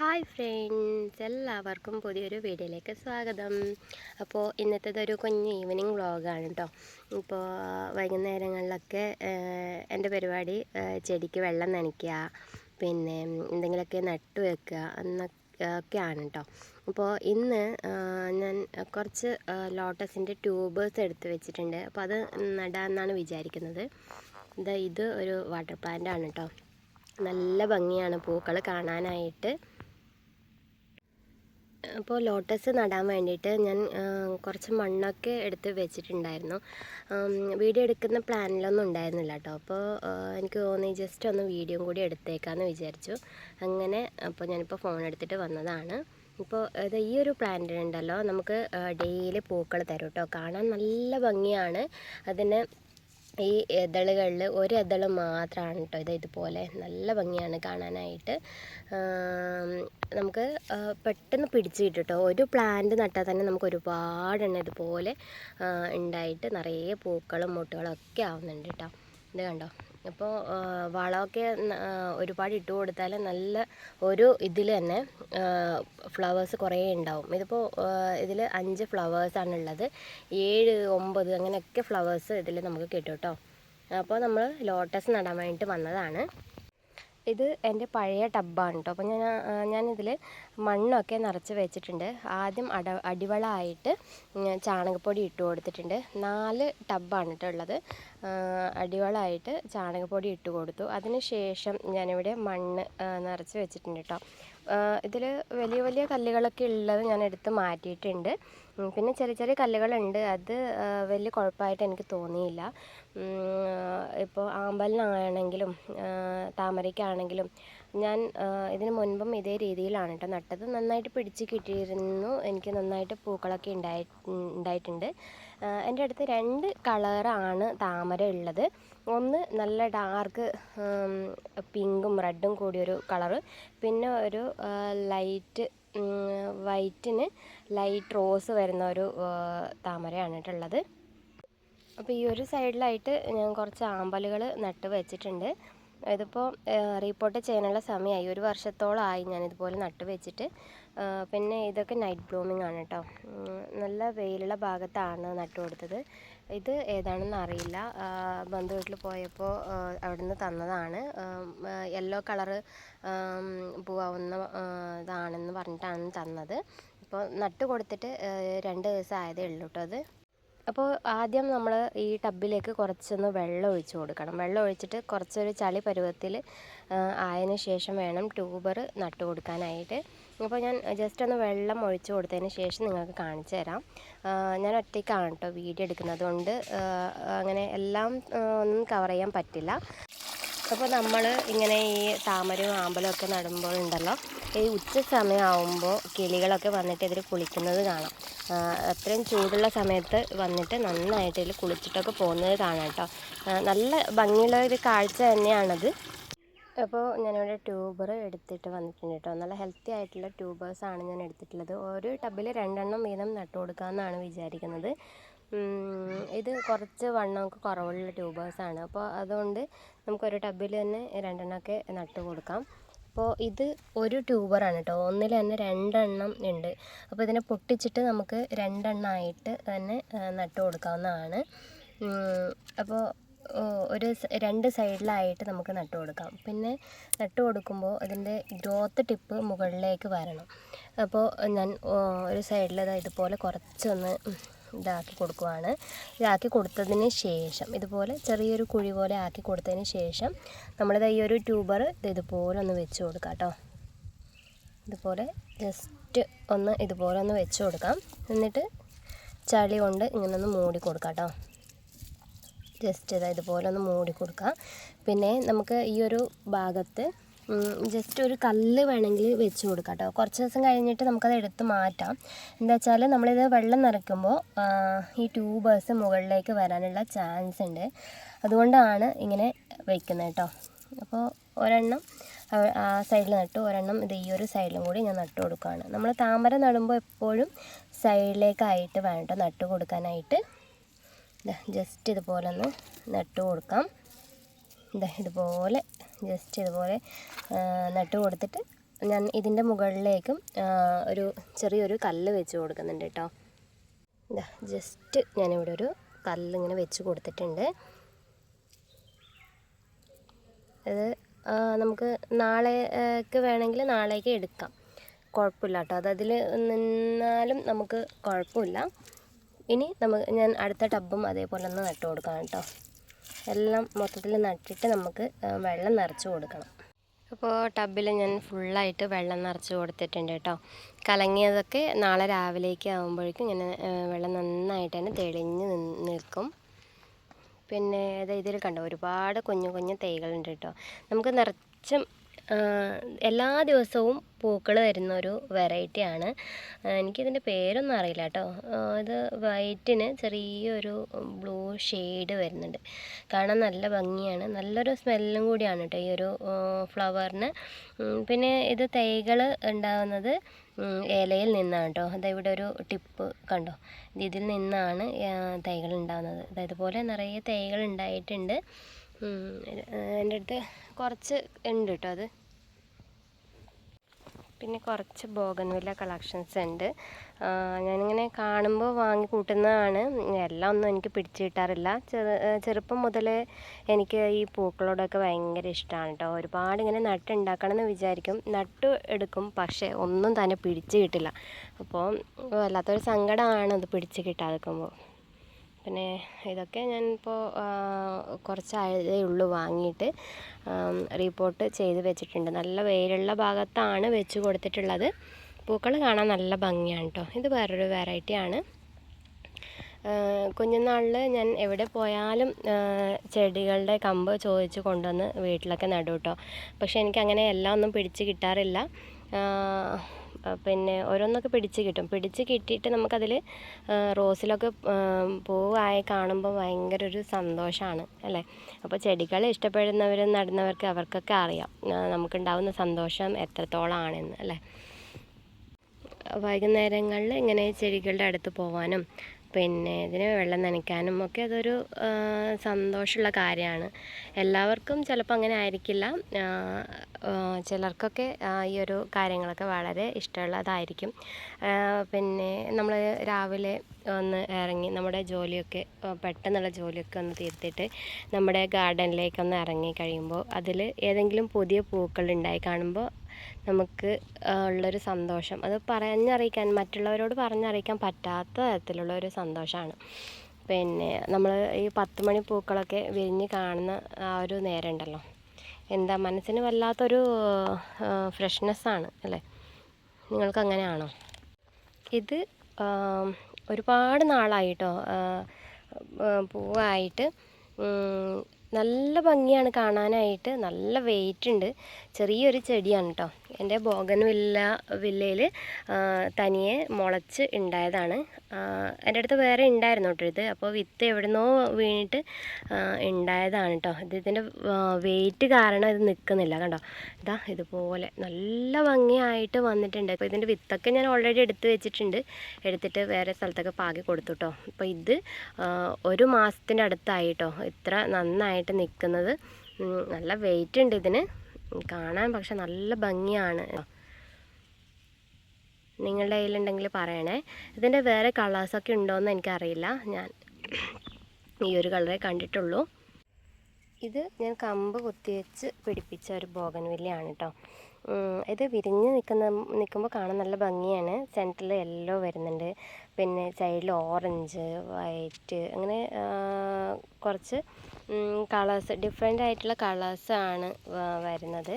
Hi friends എല്ലാവർക്കും പുതിയൊരു വീഡിയോയിലേക്ക് സ്വാഗതം. അപ്പോൾ ഇന്നത്തേതൊരു കുഞ്ഞ് ഈവനിങ് വ്ളോഗാണ് കേട്ടോ ഇപ്പോൾ വൈകുന്നേരങ്ങളിലൊക്കെ എന്റെ പരിപാടി ചെടിക്ക് വെള്ളം നനയ്ക്കുക പിന്നെ എന്തെങ്കിലുമൊക്കെ നട്ടു വെക്കുക എന്നൊക്കെയാണ് കേട്ടോ അപ്പോൾ ഇന്ന് ഞാൻ കുറച്ച് ലോട്ടസിന്റെ ട്യൂബേഴ്സ് എടുത്ത് വെച്ചിട്ടുണ്ട്. അപ്പോൾ അത് നടാമെന്നാണ് വിചാരിക്കുന്നത്. ഇത് ഇത് ഒരു വാട്ടർ പ്ലാന്റ് ആണ് കേട്ടോ നല്ല ഭംഗിയാണ് പൂക്കൾ കാണാനായിട്ട്. അപ്പോൾ ലോട്ടസ് നടാൻ വേണ്ടിയിട്ട് ഞാൻ കുറച്ച് മണ്ണൊക്കെ എടുത്ത് വെച്ചിട്ടുണ്ടായിരുന്നു. വീഡിയോ എടുക്കുന്ന പ്ലാനിലൊന്നും ഉണ്ടായിരുന്നില്ല കേട്ടോ. അപ്പോൾ എനിക്ക് തോന്നി ജസ്റ്റ് ഒന്ന് വീഡിയോ കൂടി എടുത്തേക്കാമെന്ന് വിചാരിച്ചു. അങ്ങനെ അപ്പോൾ ഞാനിപ്പോൾ ഫോൺ എടുത്തിട്ട് വന്നതാണ്. ഇപ്പോൾ ഇത് ഈ ഒരു പ്ലാന്റ് ഉണ്ടല്ലോ നമുക്ക് ഡെയിലി പൂക്കൾ തരും കേട്ടോ. കാണാൻ നല്ല ഭംഗിയാണ്. അതിന് ഈ ഇതളുകളിൽ ഒരു മാത്രമാണ് കേട്ടോ ഇത് ഇതുപോലെ നല്ല ഭംഗിയാണ് കാണാനായിട്ട്. നമുക്ക് പെട്ടെന്ന് പിടിച്ച് കിട്ടും കേട്ടോ ഒരു പ്ലാന്റ് നട്ടാൽ തന്നെ നമുക്ക് ഒരുപാടെണ്ണം ഇതുപോലെ ഉണ്ടായിട്ട് നിറയെ പൂക്കളും മുട്ടുകളും ഒക്കെ ആവുന്നുണ്ട് കേട്ടോ ഇത് കണ്ടോ? അപ്പോൾ വളമൊക്കെ ഒരുപാട് ഇട്ട് കൊടുത്താൽ നല്ല ഒരു ഇതിൽ തന്നെ ഫ്ലവേഴ്സ് കുറേ ഉണ്ടാവും. ഇതിപ്പോൾ ഇതിൽ അഞ്ച് ഫ്ലവേഴ്സാണ് ഉള്ളത്. ഏഴ് ഒമ്പത് അങ്ങനെയൊക്കെ ഫ്ലവേഴ്സ് ഇതിൽ നമുക്ക് കിട്ടും കേട്ടോ അപ്പോൾ നമ്മൾ ലോട്ടസ് നടാൻ വേണ്ടിയിട്ട് വന്നതാണ്. ഇത് എന്റെ പഴയ ടബ്ബാണ് കേട്ടോ അപ്പോൾ ഞാൻ ഞാനിതിൽ മണ്ണൊക്കെ നിറച്ച് വെച്ചിട്ടുണ്ട്. ആദ്യം അട അടിവളമായിട്ട് ചാണകപ്പൊടി ഇട്ട് കൊടുത്തിട്ടുണ്ട്. നാല് ടബ്ബാണ് കേട്ടോ ഉള്ളത്. അടിവളമായിട്ട് ചാണകപ്പൊടി ഇട്ട് കൊടുത്തു. അതിന് ശേഷം ഞാനിവിടെ മണ്ണ് നിറച്ച് വെച്ചിട്ടുണ്ട് കേട്ടോ ഇതിൽ വലിയ വലിയ കല്ലുകളൊക്കെ ഉള്ളത് ഞാൻ എടുത്ത് മാറ്റിയിട്ടുണ്ട്. പിന്നെ ചെറിയ ചെറിയ കല്ലുകളുണ്ട്. അത് വലിയ കുഴപ്പമായിട്ട് എനിക്ക് തോന്നിയില്ല. ഇപ്പോൾ ആമ്പലിനാണെങ്കിലും താമരയ്ക്കാണെങ്കിലും ഞാൻ ഇതിന് മുൻപും ഇതേ രീതിയിലാണ് കേട്ടോ നട്ടത്. നന്നായിട്ട് പിടിച്ച് കിട്ടിയിരുന്നു. എനിക്ക് നന്നായിട്ട് പൂക്കളൊക്കെ ഉണ്ടായി ഉണ്ടായിട്ടുണ്ട്. എന്റെ അടുത്ത് രണ്ട് കളറാണ് താമര ഉള്ളത്. ഒന്ന് നല്ല ഡാർക്ക് പിങ്കും റെഡും കൂടിയൊരു കളറ്. പിന്നെ ഒരു ലൈറ്റ് വൈറ്റിന് ലൈറ്റ് റോസ് വരുന്ന ഒരു താമരയാണ് കേട്ടുള്ളത് അപ്പോൾ ഈ ഒരു സൈഡിലായിട്ട് ഞാൻ കുറച്ച് ആമ്പലുകൾ നട്ട് വെച്ചിട്ടുണ്ട്. ഇതിപ്പോൾ റീപ്പോർട്ട് ചെയ്യാനുള്ള സമയമായി ഒരു വർഷത്തോളമായി ഞാൻ ഇതുപോലെ നട്ട് വെച്ചിട്ട്. പിന്നെ ഇതൊക്കെ നൈറ്റ് ബ്ലൂമിംഗ് ആണ് കേട്ടോ നല്ല വെയിലുള്ള ഭാഗത്താണ് നട്ട് കൊടുത്തത്. ഇത് ഏതാണെന്ന് അറിയില്ല. ബന്ധു വീട്ടിൽ പോയപ്പോൾ അവിടുന്ന് തന്നതാണ്. യെല്ലോ കളറ് പൂവാവുന്ന ഇതാണെന്ന് പറഞ്ഞിട്ടാണ് തന്നത്. ഇപ്പോൾ നട്ട് കൊടുത്തിട്ട് രണ്ട് ദിവസം ആയതേ ഉള്ളൂ കേട്ടോ അത്. അപ്പോൾ ആദ്യം നമ്മൾ ഈ ടബിലേക്ക് കുറച്ചൊന്ന് വെള്ളം ഒഴിച്ചു കൊടുക്കണം. വെള്ളം ഒഴിച്ചിട്ട് കുറച്ചൊരു ചളി പരുവത്തിൽ ആയതിനു ശേഷം വേണം ട്യൂബർ നട്ട് കൊടുക്കാനായിട്ട്. അപ്പോൾ ഞാൻ ജസ്റ്റ് ഒന്ന് വെള്ളം ഒഴിച്ച് കൊടുത്തതിന് ശേഷം നിങ്ങൾക്ക് കാണിച്ചു തരാം. ഞാൻ ഒറ്റയ്ക്കാണ് കേട്ടോ വീഡിയോ എടുക്കുന്നത്. കൊണ്ട് അങ്ങനെ എല്ലാം ഒന്നും കവർ ചെയ്യാൻ പറ്റില്ല. അപ്പോൾ നമ്മൾ ഇങ്ങനെ ഈ താമരയും ആമ്പലും ഒക്കെ നടുമ്പോൾ ഉണ്ടല്ലോ ഈ ഉച്ച സമയമാകുമ്പോൾ കിളികളൊക്കെ വന്നിട്ട് ഇതിൽ കുളിക്കുന്നത് കാണാം. അത്രയും ചൂടുള്ള സമയത്ത് വന്നിട്ട് നന്നായിട്ട് ഇതിൽ കുളിച്ചിട്ടൊക്കെ പോകുന്നത് കാണാം കേട്ടോ നല്ല ഭംഗിയുള്ള ഒരു കാഴ്ച തന്നെയാണത്. അപ്പോൾ ഞാനിവിടെ ട്യൂബർ എടുത്തിട്ട് വന്നിട്ടുണ്ട് കേട്ടോ. നല്ല ഹെൽത്തി ആയിട്ടുള്ള ട്യൂബേഴ്സാണ് ഞാൻ എടുത്തിട്ടുള്ളത്. ഒരു ടബിൽ രണ്ടെണ്ണം വീതം നട്ടു കൊടുക്കാമെന്നാണ് വിചാരിക്കുന്നത്. ഇത് കുറച്ച് വണ്ണമൊക്കെ കുറവുള്ള ട്യൂബേഴ്സാണ് അപ്പോൾ അതുകൊണ്ട് നമുക്കൊരു ടബിൽ തന്നെ രണ്ടെണ്ണമൊക്കെ നട്ട് കൊടുക്കാം. അപ്പോൾ ഇത് ഒരു ട്യൂബറാണ് കേട്ടോ. ഒന്നിൽ തന്നെ രണ്ടെണ്ണം ഉണ്ട്. അപ്പോൾ ഇതിനെ പൊട്ടിച്ചിട്ട് നമുക്ക് രണ്ടെണ്ണമായിട്ട് തന്നെ നട്ടു കൊടുക്കാവുന്നതാണ്. അപ്പോൾ ഒരു രണ്ട് സൈഡിലായിട്ട് നമുക്ക് നട്ട് കൊടുക്കാം. പിന്നെ നട്ട് കൊടുക്കുമ്പോൾ അതിന്റെ ഗ്രോത്ത് ടിപ്പ് മുകളിലേക്ക് വരണം. അപ്പോൾ ഞാൻ ഒരു സൈഡിൽ ഇതുപോലെ കുറച്ചൊന്ന് ഇതാക്കി കൊടുക്കുവാണ്. ഇതാക്കി കൊടുത്തതിന് ശേഷം ഇതുപോലെ ചെറിയൊരു കുഴി പോലെ ആക്കി കൊടുത്തതിന് ശേഷം നമ്മളിത് ഈ ഒരു ട്യൂബർ ഇത് ഇതുപോലെ ഒന്ന് വെച്ച് കൊടുക്കാം കേട്ടോ. ഇതുപോലെ ജസ്റ്റ് ഒന്ന് ഇതുപോലെ ഒന്ന് വെച്ച് കൊടുക്കാം. എന്നിട്ട് ചളി കൊണ്ട് ഇങ്ങനെ ഒന്ന് മൂടി കൊടുക്കാം കേട്ടോ. ജസ്റ്റ് ഇതാ ഇതുപോലെ ഒന്ന് മൂടി കൊടുക്കാം പിന്നെ നമുക്ക് ഈ ഒരു ഭാഗത്ത് ജസ്റ്റ് ഒരു കല്ല് വേണമെങ്കിൽ വെച്ച് കൊടുക്കാം കേട്ടോ. കുറച്ച് ദിവസം കഴിഞ്ഞിട്ട് നമുക്കത് എടുത്ത് മാറ്റാം. എന്താ വെച്ചാൽ നമ്മളിത് വെള്ളം നിറയ്ക്കുമ്പോൾ ഈ ട്യൂബേഴ്സ് മുകളിലേക്ക് വരാനുള്ള ചാൻസ് ഉണ്ട്. അതുകൊണ്ടാണ് ഇങ്ങനെ വയ്ക്കുന്നത് കേട്ടോ. അപ്പോൾ ഒരെണ്ണം ആ സൈഡിൽ നട്ടു. ഒരെണ്ണം ഇത് ഈ ഒരു സൈഡിലും കൂടി ഞാൻ നട്ടു കൊടുക്കുകയാണ്. നമ്മൾ താമര നടുമ്പോൾ എപ്പോഴും സൈഡിലേക്കായിട്ട് വേണ്ട നട്ടു കൊടുക്കാനായിട്ട് ജസ്റ്റ് ഇതുപോലെ ഒന്ന് നട്ട് കൊടുക്കാം. ഇതാ ഇതുപോലെ ജസ്റ്റ് ഇതുപോലെ നട്ട് കൊടുത്തിട്ട് ഞാൻ ഇതിന്റെ മുകളിലേക്കും ഒരു ചെറിയൊരു കല്ല് വെച്ച് കൊടുക്കുന്നുണ്ട് കേട്ടോ. ജസ്റ്റ് ഞാനിവിടെ ഒരു കല്ല് ഇങ്ങനെ വെച്ച് കൊടുത്തിട്ടുണ്ട്. അത് നമുക്ക് നാളേക്ക് വേണമെങ്കിൽ നാളേക്ക് എടുക്കാം. കുഴപ്പമില്ല കേട്ടോ. അത് അതിൽ നിന്നാലും നമുക്ക് കുഴപ്പമില്ല. ഇനി നമുക്ക് ഞാൻ അടുത്ത ടബും അതേപോലെ ഒന്ന് നട്ട് കൊടുക്കാം കേട്ടോ. എല്ലാം മൊത്തത്തിൽ നട്ടിട്ട് നമുക്ക് വെള്ളം നിറച്ച് കൊടുക്കണം. അപ്പോൾ ടബിൽ ഞാൻ ഫുള്ളായിട്ട് വെള്ളം നിറച്ച് കൊടുത്തിട്ടുണ്ട് കേട്ടോ. കലങ്ങിയതൊക്കെ നാളെ രാവിലേക്ക് ആകുമ്പോഴേക്കും ഇങ്ങനെ വെള്ളം നന്നായിട്ട് തന്നെ തെളിഞ്ഞ് നിൽക്കും. പിന്നെ ഇത് ഇതിൽ കണ്ടോ ഒരുപാട് കുഞ്ഞു കുഞ്ഞു തൈകളുണ്ട് കേട്ടോ. നമുക്ക് നിറച്ചും എല്ലാ ദിവസവും പൂക്കൾ വരുന്ന ഒരു വെറൈറ്റിയാണ് എനിക്കിതിന്റെ പേരൊന്നും അറിയില്ല കേട്ടോ. ഇത് വൈറ്റിന് ചെറിയൊരു ബ്ലൂ ഷെയ്ഡ് വരുന്നുണ്ട്. കാണാൻ നല്ല ഭംഗിയാണ്. നല്ലൊരു സ്മെല്ലും കൂടിയാണ് കേട്ടോ ഈ ഒരു ഫ്ലവറിന് പിന്നെ ഇത് തൈകൾ ഉണ്ടാകുന്നത് ഇലയിൽ നിന്നാണ് കേട്ടോ. ഇവിടെ ഒരു ടിപ്പ് കണ്ടോ? ഇത് ഇതിൽ നിന്നാണ് തൈകൾ ഉണ്ടാകുന്നത് അതായത് പോലെ നിറയെ തൈകൾ ഉണ്ടായിട്ടുണ്ട്. എന്റെ അടുത്ത് കുറച്ച് ഉണ്ട് കേട്ടോ അത്. പിന്നെ കുറച്ച് ബോഗൻവില്ല കളക്ഷൻസ് ഉണ്ട്. ഞാനിങ്ങനെ കാണുമ്പോൾ വാങ്ങി കൂട്ടുന്നതാണ്. എല്ലാം ഒന്നും എനിക്ക് പിടിച്ചു കിട്ടാറില്ല. ചെറു ചെറുപ്പം മുതലേ എനിക്ക് ഈ പൂക്കളോടൊക്കെ ഭയങ്കര ഇഷ്ടമാണ് കേട്ടോ ഒരുപാട് ഇങ്ങനെ നട്ടുണ്ടാക്കണം എന്ന് വിചാരിക്കും. നട്ട് എടുക്കും പക്ഷേ ഒന്നും തന്നെ പിടിച്ച് കിട്ടില്ല. അപ്പോൾ വല്ലാത്തൊരു സങ്കടമാണ് അത് പിടിച്ച് കിട്ടാതിരിക്കുമ്പോൾ പിന്നെ ഇതൊക്കെ ഞാൻ ഞാനിപ്പോൾ കുറച്ചായതേ ഉള്ളൂ വാങ്ങിയിട്ട്. റീപോർട്ട് ചെയ്ത് വെച്ചിട്ടുണ്ട്. നല്ല വെയിലുള്ള ഭാഗത്താണ് വെച്ച് കൊടുത്തിട്ടുള്ളത്. പൂക്കൾ കാണാൻ നല്ല ഭംഗിയാണ് കേട്ടോ ഇത് വേറൊരു വെറൈറ്റി ആണ്. കുഞ്ഞുനാളിൽ ഞാൻ എവിടെ പോയാലും ചെടികളുടെ കമ്പ് ചോദിച്ച് കൊണ്ടുവന്ന് വീട്ടിലൊക്കെ നടും കേട്ടോ പക്ഷേ എനിക്കങ്ങനെ എല്ലാം ഒന്നും പിടിച്ച് കിട്ടാറില്ല. പിന്നെ ഓരോന്നൊക്കെ പിടിച്ച് കിട്ടും. പിടിച്ച് കിട്ടിയിട്ട് നമുക്കതിൽ റോസിലൊക്കെ പൂവായി കാണുമ്പോൾ ഭയങ്കര ഒരു സന്തോഷമാണ് അല്ലേ? അപ്പോൾ ചെടികൾ ഇഷ്ടപ്പെടുന്നവർ നടുന്നവർക്ക് അവർക്കൊക്കെ അറിയാം നമുക്കുണ്ടാവുന്ന സന്തോഷം എത്രത്തോളമാണെന്ന് അല്ലേ? വൈകുന്നേരങ്ങളിൽ ഇങ്ങനെ ചെടികളുടെ അടുത്ത് പോകാനും പിന്നെ ഇതിന് വെള്ളം നനയ്ക്കാനും ഒക്കെ അതൊരു സന്തോഷമുള്ള കാര്യമാണ്. എല്ലാവർക്കും ചിലപ്പോൾ അങ്ങനെ ആയിരിക്കില്ല. ചിലർക്കൊക്കെ ഈ ഒരു കാര്യങ്ങളൊക്കെ വളരെ ഇഷ്ടമുള്ളതായിരിക്കും. പിന്നെ നമ്മൾ രാവിലെ ഒന്ന് ഇറങ്ങി നമ്മുടെ ജോലിയൊക്കെ പെട്ടെന്നുള്ള ജോലിയൊക്കെ ഒന്ന് തീർത്തിട്ട് നമ്മുടെ ഗാർഡനിലേക്കൊന്ന് ഇറങ്ങി കഴിയുമ്പോൾ അതിൽ ഏതെങ്കിലും പുതിയ പൂക്കൾ ഉണ്ടായി കാണുമ്പോൾ നമുക്ക് ഉള്ളൊരു സന്തോഷം. അത് പറഞ്ഞറിയിക്കാൻ മറ്റുള്ളവരോട് പറഞ്ഞറിയിക്കാൻ പറ്റാത്ത തരത്തിലുള്ള ഒരു സന്തോഷമാണ് പിന്നെ നമ്മൾ ഈ പത്ത് മണി പൂക്കളൊക്കെ വിരിഞ്ഞ് കാണുന്ന ആ ഒരു നേരം ഉണ്ടല്ലോ എന്താ മനസ്സിന് വല്ലാത്തൊരു ഫ്രഷ്നെസ്സാണ് അല്ലേ? നിങ്ങൾക്ക് അങ്ങനെയാണോ ഇത് ഒരുപാട് നാളായിട്ടോ പൂവായിട്ട് നല്ല ഭംഗിയാണ് കാണാനായിട്ട്. നല്ല വെയിറ്റ് ഉണ്ട്. ചെറിയൊരു ചെടിയാണ് കേട്ടോ എന്റെ ബോഗൻ വില്ല വില്ലയിൽ തനിയെ മുളച്ച് ഉണ്ടായതാണ്. എന്റെ അടുത്ത് വേറെ ഉണ്ടായിരുന്നു കേട്ടോ ഇത്. അപ്പോൾ വിത്ത് എവിടുന്നോ വീണിട്ട് ഉണ്ടായതാണ് കേട്ടോ. ഇത് ഇതിന്റെ വെയിറ്റ് കാരണം ഇത് നിൽക്കുന്നില്ല കണ്ടോ? ഇതാ ഇതുപോലെ നല്ല ഭംഗിയായിട്ട് വന്നിട്ടുണ്ട്. അപ്പോൾ ഇതിന്റെ വിത്തൊക്കെ ഞാൻ ഓൾറെഡി എടുത്ത് വെച്ചിട്ടുണ്ട്. എടുത്തിട്ട് വേറെ സ്ഥലത്തൊക്കെ പാകി കൊടുത്തു കേട്ടോ. അപ്പോൾ ഇത് ഒരു മാസത്തിന്റെ അടുത്തായി കേട്ടോ. ഇത്ര നന്നായിട്ട് നിൽക്കുന്നത്. നല്ല വെയിറ്റ് ഉണ്ട് ഇതിന്. കാണാൻ പക്ഷെ നല്ല ഭംഗിയാണ്. നിങ്ങളുടെ കയ്യിലുണ്ടെങ്കിൽ പറയണേ. ഇതിന്റെ വേറെ കളേഴ്സൊക്കെ ഉണ്ടോയെന്ന് എനിക്കറിയില്ല. ഞാൻ ഈ ഒരു കളറേ കണ്ടിട്ടുള്ളൂ. ഇത് ഞാൻ കമ്പ് കുത്തിവെച്ച് പിടിപ്പിച്ച ഒരു ബോഗൻവില്ലയാണ് കേട്ടോ ഇത് വിരിഞ്ഞ് നിൽക്കുന്ന നിൽക്കുമ്പോൾ കാണാൻ നല്ല ഭംഗിയാണ്. സെന്ററിൽ യെല്ലോ വരുന്നുണ്ട്. പിന്നെ സൈഡിൽ ഓറഞ്ച് വൈറ്റ് അങ്ങനെ കുറച്ച് കളേഴ്സ് ഡിഫറെന്റ് ആയിട്ടുള്ള കളേഴ്സാണ് വരുന്നത്.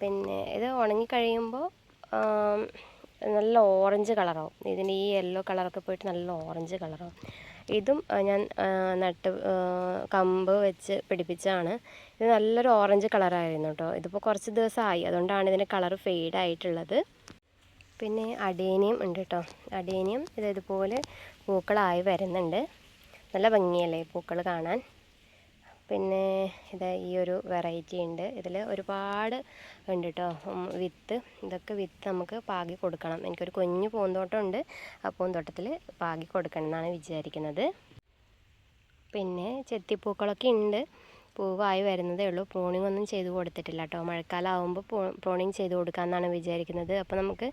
പിന്നെ ഇത് ഉണങ്ങിക്കഴിയുമ്പോൾ നല്ല ഓറഞ്ച് കളറാവും. ഇതിന്റെ ഈ യെല്ലോ കളറൊക്കെ പോയിട്ട് നല്ല ഓറഞ്ച് കളറാവും. ഇതും ഞാൻ നട്ട് കമ്പ് വെച്ച് പിടിപ്പിച്ചതാണ്. ഇത് നല്ലൊരു ഓറഞ്ച് കളറായിരുന്നു കേട്ടോ ഇതിപ്പോൾ കുറച്ച് ദിവസമായി. അതുകൊണ്ടാണ് ഇതിന്റെ കളർ ഫെയ്ഡ് ആയിട്ടുള്ളത് പിന്നെ അടേനിയം ഉണ്ട് കേട്ടോ അടേനിയം ഇത് ഇതുപോലെ പൂക്കളായി വരുന്നുണ്ട്. നല്ല ഭംഗിയല്ലേ പൂക്കൾ കാണാൻ? പിന്നെ ഇത് ഈ ഒരു വെറൈറ്റി ഉണ്ട്. ഇതിൽ ഒരുപാട് ഉണ്ട് കേട്ടോ വിത്ത്. ഇതൊക്കെ വിത്ത് നമുക്ക് പാകി കൊടുക്കണം. എനിക്കൊരു കുഞ്ഞു പൂന്തോട്ടം ഉണ്ട്. ആ പൂന്തോട്ടത്തിൽ പാകി കൊടുക്കണം എന്നാണ് വിചാരിക്കുന്നത്. പിന്നെ ചെത്തിപ്പൂക്കളൊക്കെ ഉണ്ട്. പൂവായി വരുന്നതേ ഉള്ളൂ. പ്രോണിംഗ് ഒന്നും ചെയ്ത് കൊടുത്തിട്ടില്ല കേട്ടോ മഴക്കാലം ആകുമ്പോൾ പ്രൂണിങ് ചെയ്ത് കൊടുക്കാമെന്നാണ് വിചാരിക്കുന്നത്. അപ്പോൾ നമുക്ക്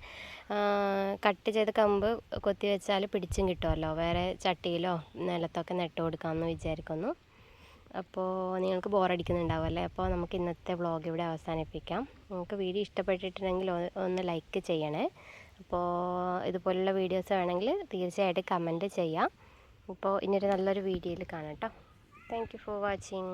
കട്ട് ചെയ്ത കമ്പ് കൊത്തി വെച്ചാൽ പിടിച്ചും കിട്ടുമല്ലോ വേറെ ചട്ടിയിലോ നിലത്തൊക്കെ നട്ട് കൊടുക്കാമെന്ന് വിചാരിക്കുന്നു. അപ്പോൾ നിങ്ങൾക്ക് ബോറടിക്കുന്നുണ്ടാവും അല്ലേ അപ്പോൾ നമുക്ക് ഇന്നത്തെ വ്ളോഗ് ഇവിടെ അവസാനിപ്പിക്കാം. നിങ്ങൾക്ക് വീഡിയോ ഇഷ്ടപ്പെട്ടിട്ടുണ്ടെങ്കിൽ ഒന്ന് ലൈക്ക് ചെയ്യണേ. അപ്പോൾ ഇതുപോലുള്ള വീഡിയോസ് വേണമെങ്കിൽ തീർച്ചയായിട്ടും കമന്റ് ചെയ്യാം. അപ്പോൾ ഇനിയൊരു നല്ലൊരു വീഡിയോയിൽ കാണാം കേട്ടോ താങ്ക് ഫോർ വാച്ചിങ്